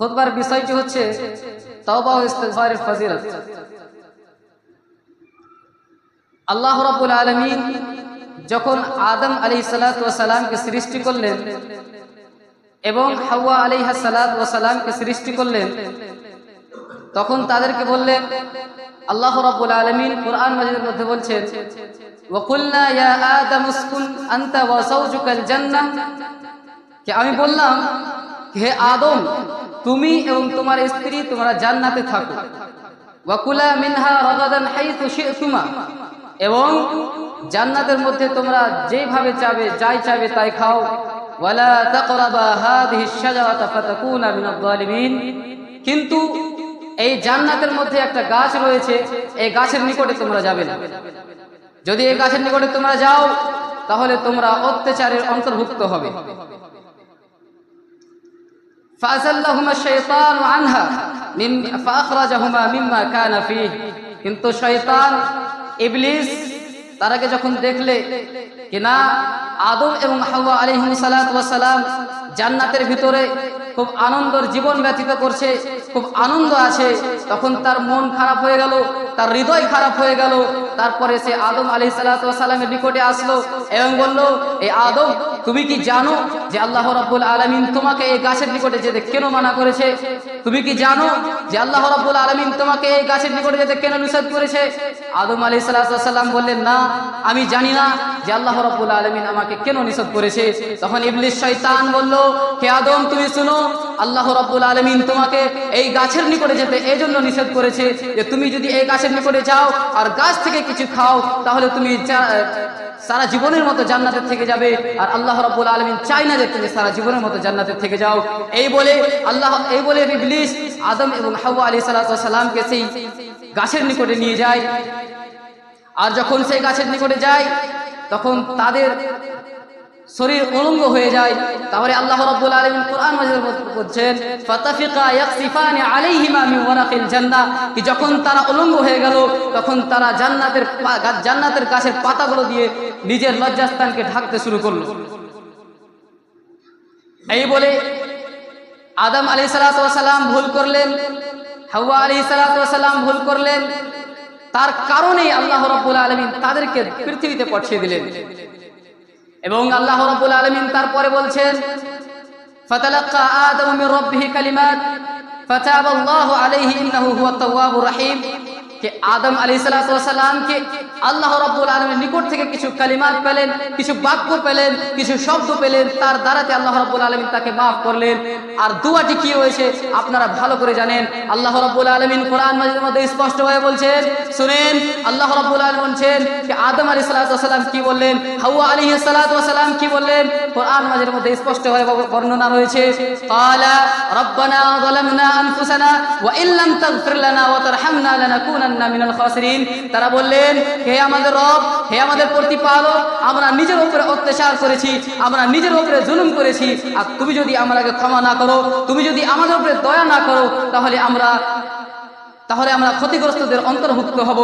খুতবার বিষয়টি হচ্ছে আল্লাহ রাব্বুল আলামিন যখন আদম আলাইহিস সালাতু ওয়াস সালামকে সৃষ্টি করলেন এবং হাওয়া আলাইহা সালাতু ওয়াস সালামকে সৃষ্টি করলেন, তখন তাদেরকে বললেন, আল্লাহ রাব্বুল আলামিন কোরআন মাজিদের মধ্যে বলছেন যে আমি বললাম হে আদম, তুমি এবং তোমার স্ত্রী তোমরা জান্নাতে থাকো। ওয়াকুলা মিনহা রাগাদান হাইতু শি'তুমা। এবং জান্নাতের মধ্যে তোমরা যেভাবে চাবে, যাই চাবে তাই খাও। ওয়ালা তাকরাবা হাদিহি শাজারাতা ফাতাকুনা মিনাল জালিমিন কিন্তু এই জান্নাতের মধ্যে একটা গাছ রয়েছে, এই গাছের নিকটে তোমরা যাবে না। যদি এই গাছের নিকটে তোমরা যাও, তাহলে তোমরা অত্যাচারের অন্তর্ভুক্ত হবে। ফাজাল্লাহুমা শাইতান আনহা মিম ফাখরাজাহুমা মিম্মা কানা ফিহি। কিন্তু শয়তান, ইবলিস, তারাকে যখন দেখলে কি না, আদম এবং হাওয়া আলিহিম সালাম জান্নাতের ভিতরে খুব আনন্দর জীবন ব্যতীত করছে, খুব আনন্দ আছে, তখন তার মন খারাপ হয়ে গেল। তার হৃদয় খারাপ হয়ে গেল। তারপরে সে আদম আলি সালামের নিকটে আসলো এবং বলল এই আদম, তুমি কি জানো যে আল্লাহ রাব্বুল আলমিন তোমাকে এই গাছের নিকটে যেতে কেন মানা করেছে? তুমি কি জানো যে আল্লাহ রাব্বুল আলমিন তোমাকে এই গাছের নিকটে যেতে কেন নিষেধ করেছে? আদম আলি সাল্লাম বললেন, না, আমি জানি না যে আল্লাহ রাব্বুল আলমিন আমাকে কেন নিষেধ করেছে। তখন ইবলিশ শয়তান বলল, হে আদম, তুমি শুনো, আল্লাহ রাব্বুল আলমিন তোমাকে এই গাছের নিকটে যেতে এই জন্য নিষেধ করেছে যে তুমি যদি এই গাছের নিকটে যাও আর গাছ থেকে কিছু খাও, তাহলে তুমি সারা জীবনের মতো জান্নাতের থেকে যাবে। আর আল্লাহ রাব্বুল আলমিন চাই না যে তুমি সারা জীবনের মতো জান্নাতের থেকে যাও। এই বলে আল্লাহ, এই বলে ইবলিস, আদম এবং হাওয়া আলী সালামকে সেই গাছের নিকটে নিয়ে যায় আর যখন সেই গাছের নিকটে যায় তখন তাদের শরীর উলঙ্গ হয়ে যায়। তাহলে আল্লাহ রাব্বুল আলামিন কোরআন মাজিদের যখন তারা উলঙ্গ হয়ে গেল, তখন তারা জান্নাতের জান্নাতের গাছের পাতাগুলো দিয়ে নিজের লজ্জাস্থানকে ঢাকতে শুরু করল। এই বলে আদম আলী সালাম ভুল করলেন, হাওয়া আলী সালাম ভুল করলেন। তার কারণেই আল্লাহ রাব্বুল আলামিন তাদেরকে পৃথিবীতে পাঠিয়ে দিলেন। এবং আল্লাহ রাব্বুল আলামিন তারপরে বলছেন, ফাতালাক্কা আদম মির রাব্বিহি কালিমাত, ফাতাবাল্লাহু আলাইহি ইন্নাহু হুয়াত তাওয়াবুর রহিম। কে আদম আলাইহিস সালামকে আল্লাহ রাব্বুল আলামিন নিকট থেকে কিছু কালিমাত পেলেন, কিছু বাক্য পেলেন, কিছু শব্দ পেলেন, তার দ্বারাতে আল্লাহ রাব্বুল আলামিন তাকে maaf করলেন। আর দুয়াটি কি হয়েছে, আপনারা ভালো করে জানেন। আল্লাহ রাব্বুল আলামিন কোরআন মাজিদের মধ্যে স্পষ্ট হয়ে বলছেন, শুনেন, আল্লাহ রাব্বুল আলামিন বলছেন যে আদম আলাইহিস সালাম কি বললেন, হাওয়া আলাইহিস সালাম কি বললেন, কোরআন মাজিদের মধ্যে স্পষ্ট হয়ে বর্ণনা রয়েছে। ক্বালা, রব্বানা যালামনা আনফুসানা ওয়া ইল্লাম তাগফির লানা ওয়া তারহামনা লানাকুনান্না মিনাল খাসিরিন। তারা বললেন, হে আমাদের রব, হে আমাদের প্রতিপালক, আমরা নিজের উপরে অত্যাচার করেছি, আমরা নিজের উপরে জুলুম করেছি, আর তুমি যদি আমাদেরকে ক্ষমা না করো তুমি যদি আমাদের উপরে দয়া না করো, তাহলে আমরা তাহলে আমরা ক্ষতিগ্রস্তদের অন্তর্ভুক্ত হব।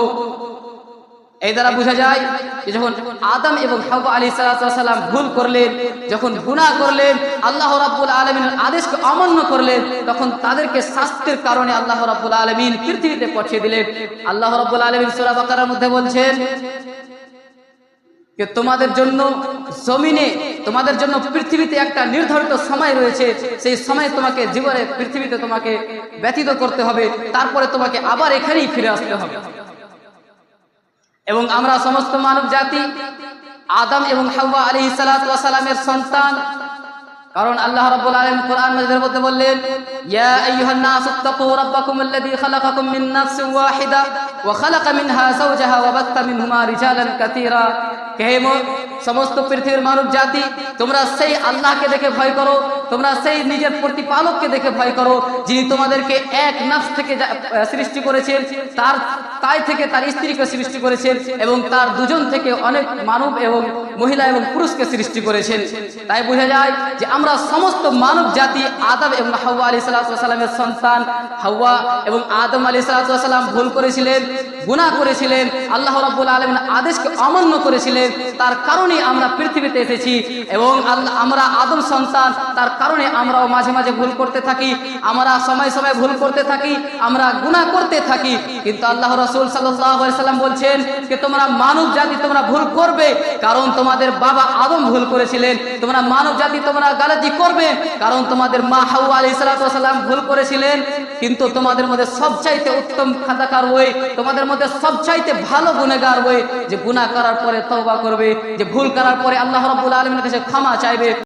এই দ্বারা বোঝা যায় যে যখন আদম এবং হাওয়া আলী সালাম ভুল করলেন, যখন গুনাহ করলেন, আল্লাহ রাব্বুল আলমিনের আদেশকে অমান্য করলেন, তখন তাদেরকে শাস্তির কারণে আল্লাহ রাব্বুল আলমিন পৃথিবীতে পাঠিয়ে দিলেন। আল্লাহ রাব্বুল আলমিন সুরা বাকারার মধ্যে বলছেন তোমাদের জন্য জমিনে তোমাদের জন্য পৃথিবীতে একটা নির্ধারিত সময় রয়েছে। সেই সময় তোমাকে জীবনে পৃথিবীতে তোমাকে ব্যতীত করতে হবে। তারপরে তোমাকে আবার এখানেই ফিরে আসতে হবে। এবং আমরা সমস্ত মানব জাতি, আদম এবং হাওয়া আলী সালামের সন্তান। কারণ আল্লাহ রাব্বুল আলামিন কোরআন মাজিদের মধ্যে বললেন, ইয়া সমস্ত পৃথিবীর মানব জাতি, তোমরা সেই আল্লাহকে দেখে ভয় করো, তোমরা সেই নিজের প্রতিপালককে দেখে ভয় করো, যিনি তোমাদেরকে এক নাফস থেকে সৃষ্টি করেছেন, তার তাই থেকে তার স্ত্রীকে সৃষ্টি করেছেন এবং তার দুজন থেকে অনেক মানব এবং মহিলা এবং পুরুষকে সৃষ্টি করেছেন। তাই বোঝা যায় যে আমরা সমস্ত মানব জাতি, আদম এবং হাওয়া আলী সালামের সন্তান, হাওয়া এবং আদম আলী সাল্লাম ভুল করেছিলেন। গুনাহ করেছিলেন, আল্লাহ রাব্বুল আলমিন আদেশকে অমান্য করেছিলেন, তার কারণে আমরা পৃথিবীতে এসেছি এবং আমরা আদম সন্তান, তার কারণে আমরাও মাঝে মাঝে ভুল করতে থাকি, আমরা সময় সময় ভুল করতে থাকি, আমরা গুনাহ করতে থাকি। কিন্তু আল্লাহ রসুল সাল্লাম বলছেন যে, তোমরা মানব জাতি, তোমরা ভুল করবে, কারণ তোমাদের বাবা আদম ভুল করেছিলেন। তোমরা মানব জাতি, তোমরা গালাতি করবে, কারণ তোমাদের মা হাউ আলী সালাম ভুল করেছিলেন। কিন্তু তোমাদের মধ্যে সবচাইতে উত্তম খাতাকার ওই, তোমাদের মধ্যে সবচাইতে ভালো গুনেগার হয়ে যে গুণা করার পরে তওবা করবে, যে ভুল করার পরে আল্লাহ রাব্বুল আলামিনের কাছে ক্ষমা চাইবে।